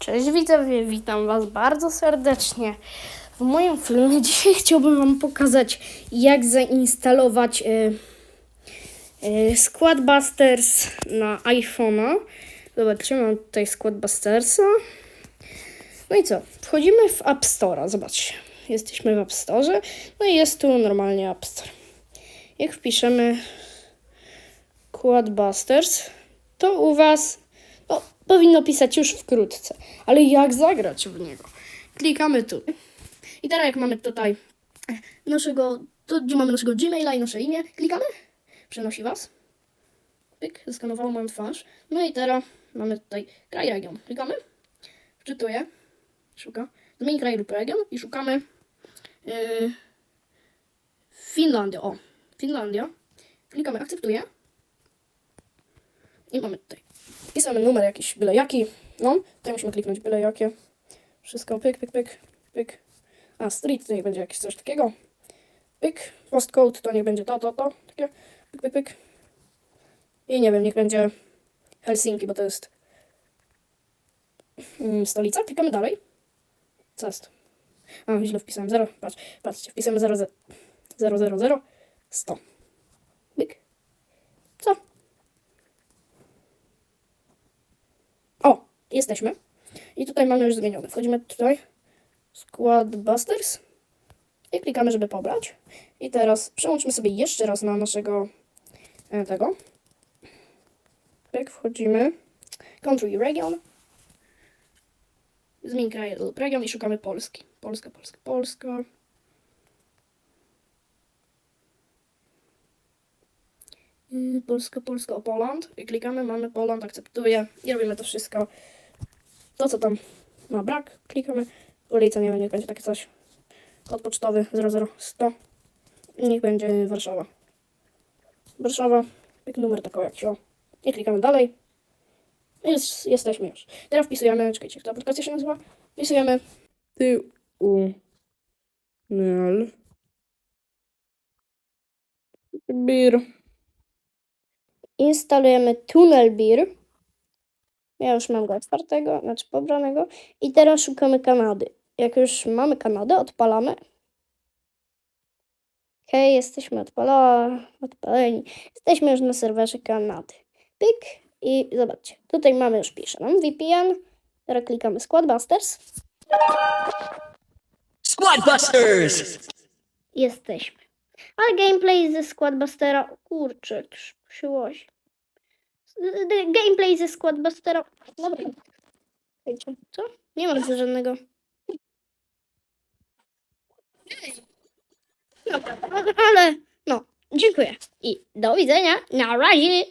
Cześć widzowie, witam was bardzo serdecznie. W moim filmie dzisiaj chciałbym wam pokazać jak zainstalować y, y, Squadbusters na iPhone'a. Zobaczcie, mam tutaj Squadbustersa. No i co? Wchodzimy w App Store'a, zobaczcie. Jesteśmy w App Store. No i jest tu normalnie App Store. Jak wpiszemy Quadbusters, to u was no, powinno pisać już wkrótce. Ale jak zagrać w niego? Klikamy tu. I teraz jak mamy tutaj naszego, tu gdzie mamy naszego Gmaila i nasze imię, klikamy, przenosi was. Pyk, zeskanowało moją twarz. No i teraz mamy tutaj kraj, region. Klikamy, wczytuję, szuka, zmień kraj lub region i szukamy yy, Finlandia. O, Finlandia. Klikamy akceptuję. I mamy tutaj. Pisamy numer jakiś, byle jaki. No, tutaj musimy kliknąć byle jakie. Wszystko, pyk, pyk, pyk, pyk. A, street to niech będzie jakieś coś takiego. Pyk. Postcode to niech będzie to, to, to. Takie. Pyk, pyk, pyk. I nie wiem, niech będzie Helsinki, bo to jest mm, stolica. Klikamy dalej. Co jest? A, źle wpisałem 0. Patrz, patrzcie, wpisałem 0, 0, 0, 0, 0, 100. Pyk. Co? O, jesteśmy. I tutaj mamy już zmienione. Wchodzimy tutaj, Squad Busters i klikamy, żeby pobrać. I teraz przełączmy sobie jeszcze raz na naszego e, tego. Jak wchodzimy, Country Region. Zmień kraj lub region i szukamy Polski. Polska, Polska, Polska. Y, Polska, Polska, Poland. I klikamy, mamy Poland, akceptuję i robimy to wszystko. To, co tam ma brak, klikamy. Ulica, nie wiem, niech będzie takie coś. Kod pocztowy 00100. I niech będzie Warszawa. Warszawa, numer taką jak się. I klikamy dalej. Jest, jesteśmy już. Teraz wpisujemy, czekajcie, jak ta aplikacja się nazywa? Wpisujemy tyunel bir. Instalujemy Tunnel Beer. Ja już mam go otwartego, znaczy pobranego. I teraz szukamy Kanady. Jak już mamy Kanadę, odpalamy. Okej, jesteśmy odpaleni. Jesteśmy już na serwerze Kanady. Pyk i zobaczcie. Tutaj mamy już pisze nam VPN. Teraz klikamy Squadbusters. Squad Busters! Jesteśmy. Ale gameplay ze Squadbustera... Kurczę, już Gameplay ze Squadbustera... Dobra. Co? Nie mam tu żadnego... Dobra, ale... No, dziękuję. I do widzenia. Na razie.